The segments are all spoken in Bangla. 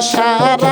সারা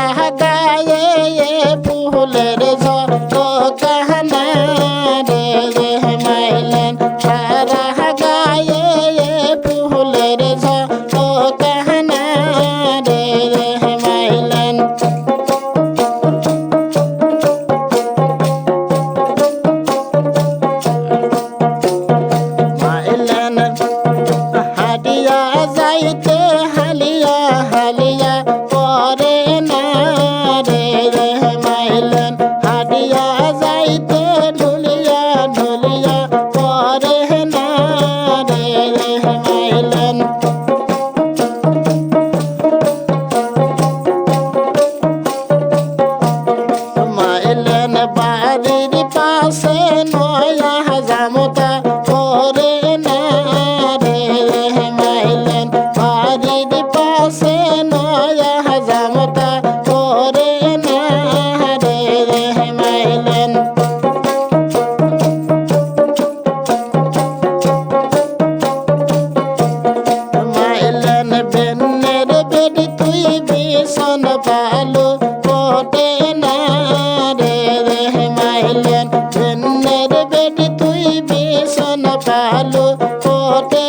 পালো পথে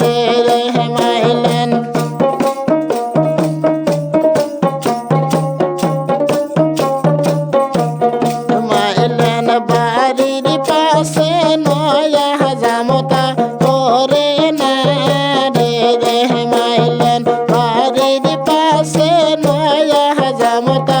রে রেহমাইলেন মাইলেন। বাড়ির পাশে নয়া হাজামতা করে না রে রেহমাইলেন বাড়ির পাশে নয়া হাজামতা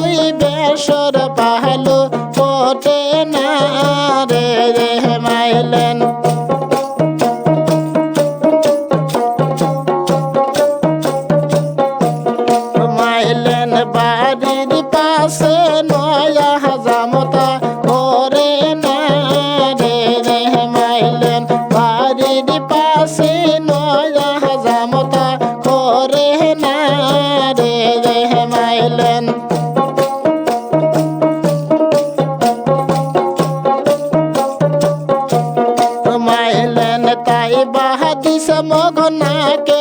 আসি নয়া হাজামতা করে না রে মাইলেন মাইলেন তাই বাহাদিস মগনাকে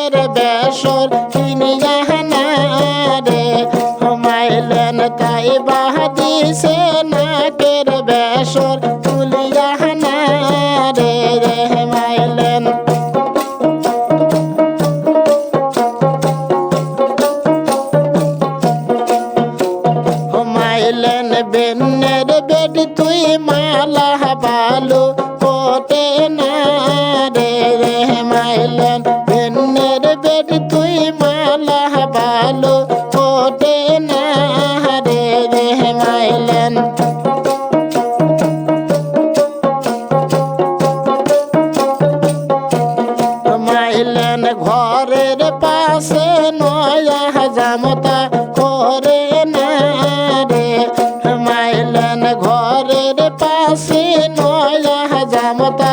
আল্লাহ ভালো ফোটে না হারে রেহমাইলেন মাইলেন ঘরের পাশে নয়া হাজামতা করে না রে মাইলেন ঘরের পাশে নয়া হাজামতা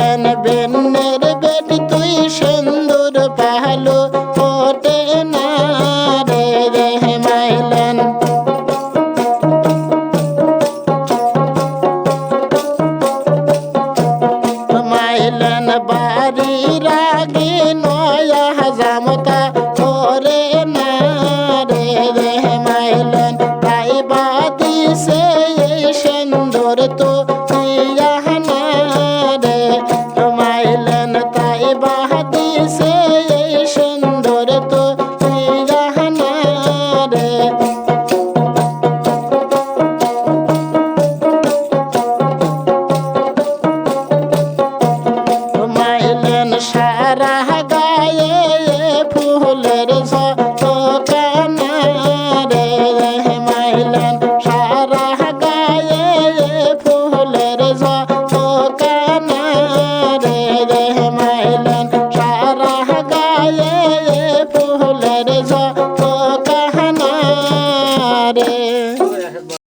bonsoir.